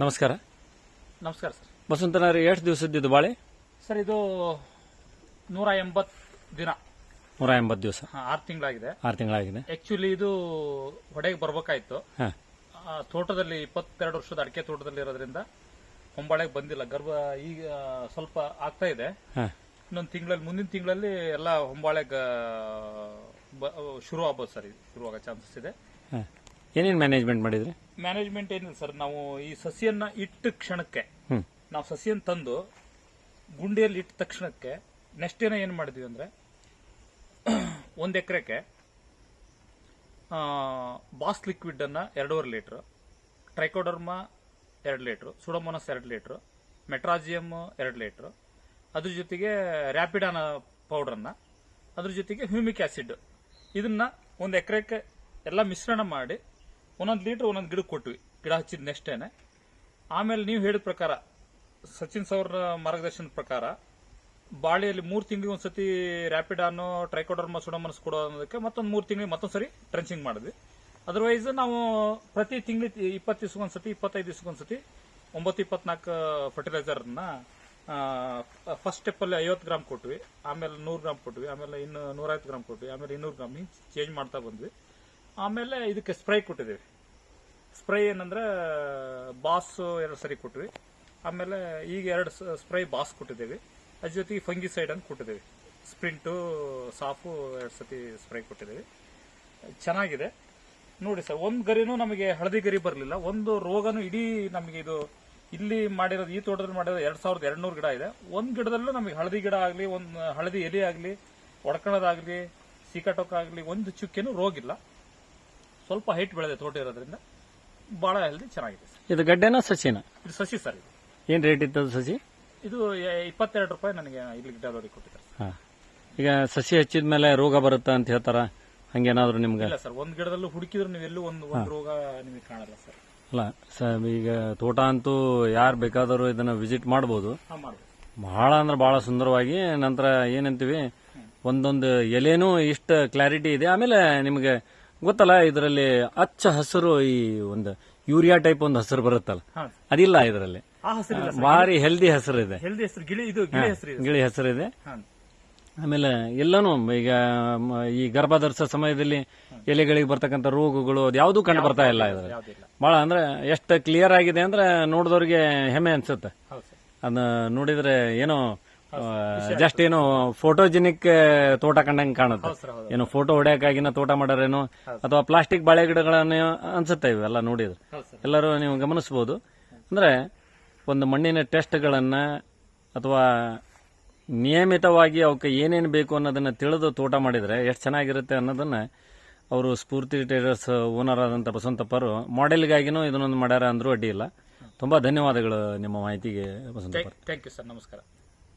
ನಮಸ್ಕಾರ. ನಮಸ್ಕಾರ ಸರ್. ಬಸವಂತನವ್ರೆ ಎಷ್ಟು ದಿವಸದ್ದು ಬಾಳೆ? ಸರ್ ಇದು ನೂರ ಎಂಬತ್ತು ದಿನ. ನೂರ ಎಂಬತ್ತು ದಿವಸ. ಆರು ತಿಂಗಳಾಗಿದೆ. ಆರು ತಿಂಗಳಾಗಿದೆ. ಆಕ್ಚುಲಿ ಇದು ಹೊಡೆಗೆ ಬರ್ಬೇಕಾಯ್ತು. ಹಾಂ. ಆ, ತೋಟದಲ್ಲಿ ಇಪ್ಪತ್ತೆರಡು ವರ್ಷದ ಅಡಿಕೆ ತೋಟದಲ್ಲಿ ಇರೋದ್ರಿಂದ ಹೊಂಬಾಳೆಗೆ ಬಂದಿಲ್ಲ. ಗರ್ಭ ಈಗ ಸ್ವಲ್ಪ ಆಗ್ತಾ ಇದೆ. ಹಾಂ. ಇನ್ನೊಂದು ತಿಂಗಳಲ್ಲಿ ಮುಂದಿನ ತಿಂಗಳಲ್ಲಿ ಎಲ್ಲ ಹೊಂಬಾಳೆಗೆ ಶುರು ಆಗ್ಬೋದು ಸರ್ ಇದು ಶುರು ಆಗೋ ಚಾನ್ಸಸ್ ಇದೆ. ಹಾಂ. ಏನೇನು ಮ್ಯಾನೇಜ್ಮೆಂಟ್ ಮಾಡಿದ್ರಿ? ಮ್ಯಾನೇಜ್ಮೆಂಟ್ ಏನಿಲ್ಲ ಸರ್ ನಾವು ಈ ಸಸಿಯನ್ನ ಇಟ್ಟ ಕ್ಷಣಕ್ಕೆ ನಾವು ಸಸಿಯನ್ನ ತಂದು ಗುಂಡಿಯಲ್ಲಿ ಇಟ್ಟ ತಕ್ಷಣಕ್ಕೆ ನೆಕ್ಸ್ಟ್ ಏನೋ ಏನು ಮಾಡಿದ್ವಿ ಅಂದರೆ ಒಂದು ಎಕರೆಗೆ ಬಾಸ್ ಲಿಕ್ವಿಡ್ ಅನ್ನ ಎರಡೂವರೆ ಲೀಟ್ರ್ ಟ್ರೈಕೋಡರ್ಮಾ ಎರಡು ಲೀಟ್ರು ಸುಡೋಮೋನಸ್ ಎರಡು ಲೀಟ್ರು ಮೆಟ್ರಾಜಿಯಮ್ ಎರಡು ಲೀಟ್ರು ಅದ್ರ ಜೊತೆಗೆ ರ್ಯಾಪಿಡಾನ ಪೌಡ್ರನ್ನು ಅದ್ರ ಜೊತೆಗೆ ಹ್ಯೂಮಿಕ್ ಆಸಿಡ್ ಇದನ್ನ ಒಂದು ಎಕರೆಗೆ ಎಲ್ಲ ಮಿಶ್ರಣ ಮಾಡಿ ಒಂದೊಂದು ಲೀಟ್ರ್ ಒಂದೊಂದು ಗಿಡಕ್ಕೆ ಕೊಟ್ವಿ. ಗಿಡ ಹಚ್ಚಿದ ನೆಕ್ಸ್ಟೇನೆ. ಆಮೇಲೆ ನೀವು ಹೇಳಿದ ಪ್ರಕಾರ, ಸಚಿನ್ ಸೌರ ಮಾರ್ಗದರ್ಶನದ ಪ್ರಕಾರ, ಬಾಳೆಯಲ್ಲಿ ಮೂರು ತಿಂಗಳಿಗೆ ಒಂದ್ಸತಿ ರ್ಯಾಪಿಡಾನು ಟ್ರೈಕೋಡರ್ಮ ಸುಡಮನಸ್ ಅನ್ನೋದಕ್ಕೆ ಮತ್ತೊಂದು ಮೂರು ತಿಂಗಳಿಗೆ ಮತ್ತೊಂದು ಸರಿ ಟ್ರೆಂಚಿಂಗ್ ಮಾಡಿದ್ವಿ. ಅದರ್ವೈಸ್ ನಾವು ಪ್ರತಿ ತಿಂಗಳು ಇಪ್ಪತ್ತು ದಿವಸಕ್ಕೊಂದ್ಸತಿ ಇಪ್ಪತ್ತೈದು ದಿವಸಕ್ಕೊಂದ್ಸತಿ ಒಂಬತ್ತು ಇಪ್ಪತ್ನಾಲ್ಕು ಫರ್ಟಿಲೈಸರ್ನ ಫಸ್ಟ್ ಸ್ಟೆಪ್ಪಲ್ಲಿ ಐವತ್ತು ಗ್ರಾಮ್ ಕೊಟ್ವಿ. ಆಮೇಲೆ ನೂರು ಗ್ರಾಮ್ ಕೊಟ್ವಿ. ಆಮೇಲೆ ಇನ್ನು ನೂರೈವತ್ತು ಗ್ರಾಮ್ ಕೊಟ್ವಿ. ಆಮೇಲೆ ಇನ್ನೂರು ಗ್ರಾಮ್ ಚೇಂಜ್ ಮಾಡ್ತಾ ಬಂದ್ವಿ. ಆಮೇಲೆ ಇದಕ್ಕೆ ಸ್ಪ್ರೈ ಕೊಟ್ಟಿದ್ದೀವಿ. ಸ್ಪ್ರೈ ಏನಂದ್ರೆ, ಬಾಸ್ ಎರಡು ಸರಿ ಕೊಟ್ವಿ ಆಮೇಲೆ ಈಗ ಎರಡು ಸ್ಪ್ರೈ ಬಾಸ್ ಕೊಟ್ಟಿದ್ದೀವಿ. ಅದ್ರ ಜೊತೆಗೆ ಫಂಗಿಸೈಡ್ ಅಂತ ಕೊಟ್ಟಿದ್ದೀವಿ. ಸ್ಪ್ರಿಂಟು ಸಾಫು ಎರಡು ಸತಿ ಸ್ಪ್ರೈ ಕೊಟ್ಟಿದ್ದೀವಿ. ಚೆನ್ನಾಗಿದೆ. ನೋಡಿ ಸರ್, ಒಂದು ಗರಿನೂ ನಮಗೆ ಹಳದಿ ಗರಿ ಬರಲಿಲ್ಲ. ಒಂದು ರೋಗನೂ ಇಡೀ ನಮಗೆ ಇದು, ಇಲ್ಲಿ ಮಾಡಿರೋದು, ಈ ತೋಟದಲ್ಲಿ ಮಾಡಿರೋದು ಎರಡು ಸಾವಿರದ ಎರಡ್ನೂರು ಗಿಡ ಇದೆ. ಒಂದು ಗಿಡದಲ್ಲೂ ನಮಗೆ ಹಳದಿ ಗಿಡ ಆಗಲಿ, ಒಂದು ಹಳದಿ ಎಲೆ ಆಗಲಿ ಒಡ್ಕೊಳ್ಳೋದಾಗಲಿ ಸೀಕಾಟೋಕಾಗಲಿ ಒಂದು ಚುಕ್ಕೆನೂ ರೋಗ ಇಲ್ಲ ಸ್ವಲ್ಪ ಹೈಟ್ ಬೆಳೆದಿದೆ ತೋಟ ಇರೋದ್ರಿಂದ ಬಹಳ ಹೆಲ್ದಿ ಚೆನ್ನಾಗಿದೆ ಸರ್. ಇದು ಗಡ್ಡೆನ ಸಸಿನ? ಇದು ಸಸಿ ಸರ್ ಇದು. ಏನ್ ರೇಟ್ ಇತ್ತು ಸಸಿ? ಇದು ಎ- ಇಪ್ಪತ್ತೆರಡು ರೂಪಾಯಿ ನನಗೆ ಇಲ್ಲಿ ಡೆಲಿವರಿ ಕೊಟ್ಟಿದ್ದಾರೆ ಹಾಂ. ಈಗ ಸಸಿ ಹಚ್ಚಿದ ಮೇಲೆ ರೋಗ ಬರುತ್ತಾ ಅಂತ ಹೇಳ್ತಾರ? ಹಂಗೇನಾದ್ರು ನಿಮ್ಗೆ? ಇಲ್ಲ ಸರ್ ಒಂದ್ ಗಿಡದಲ್ಲೂ ಹುಡುಕಿದ್ರು ನೀವು ಎಲ್ಲೂ ಒಂದು ಒಂದು ರೋಗ ನಿಮಗೆ ಕಾಣಲ್ಲ ಸರ್. ಅಲ್ಲ ಸ ಈಗ ತೋಟ ಅಂತೂ ಯಾರು ಬೇಕಾದರೂ ಇದನ್ನ ವಿಸಿಟ್ ಮಾಡ್ಬೋದು. ಹಾ ಮಾಡ್ಬೋದು. ಬಹಳ ಅಂದ್ರೆ ಬಹಳ ಸುಂದರವಾಗಿ ನಂತರ ಏನಂತೀವಿ? ಒಂದೊಂದು ಎಲೆನೂ ಇಷ್ಟ ಕ್ಲಾರಿಟಿ ಇದೆ ಆಮೇಲೆ ನಿಮಗೆ ಗೊತ್ತಲ್ಲ ಇದರಲ್ಲಿ ಅಚ್ಚ ಹಸಿರು ಈ ಒಂದು ಯೂರಿಯಾ ಟೈಪ್ ಒಂದು ಹಸಿರು ಬರುತ್ತಲ್ಲ? ಅದಿಲ್ಲ ಇದರಲ್ಲಿ. ಭಾರಿ ಹೆಲ್ದಿ ಹೆಸರು ಇದೆ. ಹೆಲ್ದಿ ಹೆಸರು ಗಿಳಿ ಇದು ಗಿಳಿ ಹೆಸರು ಇದೆ ಗಿಳಿ ಆಮೇಲೆ ಎಲ್ಲಾನು ಈಗ ಈ ಗರ್ಭಧರ್ಸ ಸಮಯದಲ್ಲಿ ಎಲೆಗಳಿಗೆ ಬರ್ತಕ್ಕಂಥ ರೋಗಗಳು ಅದು ಯಾವುದೂ ಕಂಡು ಬರ್ತಾ ಇಲ್ಲ ಇದರಲ್ಲಿ. ಬಹಳ ಅಂದ್ರೆ ಎಷ್ಟು ಕ್ಲಿಯರ್ ಆಗಿದೆ ಅಂದ್ರೆ ನೋಡಿದವ್ರಿಗೆ ಹೆಮ್ಮೆ ಅನ್ಸುತ್ತೆ. ಅದನ್ನ ನೋಡಿದ್ರೆ ಏನೋ ಜಸ್ಟ್ ಏನು ಫೋಟೋಜೆನಿಕ್ ತೋಟ ಕಂಡಂಗೆ ಕಾಣುತ್ತೆ. ಏನು ಫೋಟೋ ಹೊಡೆಯಕ್ಕಾಗಿನ ತೋಟ ಮಾಡೋರೇನು ಅಥವಾ ಪ್ಲಾಸ್ಟಿಕ್ ಬಾಳೆ ಗಿಡಗಳನ್ನ ಅನ್ಸುತ್ತೆ ಇವೆಲ್ಲ ನೋಡಿದ್ರೆ. ಎಲ್ಲರೂ ನೀವು ಗಮನಿಸಬಹುದು ಅಂದ್ರೆ ಒಂದು ಮಣ್ಣಿನ ಟೆಸ್ಟ್ಗಳನ್ನ ಅಥವಾ ನಿಯಮಿತವಾಗಿ ಅವಕ್ಕೆ ಏನೇನು ಬೇಕು ಅನ್ನೋದನ್ನ ತಿಳಿದು ತೋಟ ಮಾಡಿದ್ರೆ ಎಷ್ಟು ಚೆನ್ನಾಗಿರುತ್ತೆ ಅನ್ನೋದನ್ನ ಅವರು ಸ್ಫೂರ್ತಿ ಟ್ರೇಡರ್ಸ್ ಓನರ್ ಆದಂಥ ಬಸವಂತಪ್ಪರು ಮಾಡೆಲ್ಗಾಗಿನೂ ಇದನ್ನೊಂದು ಮಾಡ್ಯಾರ ಅಂದ್ರೂ ಅಡ್ಡಿ ಇಲ್ಲ. ತುಂಬಾ ಧನ್ಯವಾದಗಳು ನಿಮ್ಮ ಮಾಹಿತಿಗೆ ಬಸವಂತಪ್ಪ. ಥ್ಯಾಂಕ್ ಯು ಸರ್ ನಮಸ್ಕಾರ.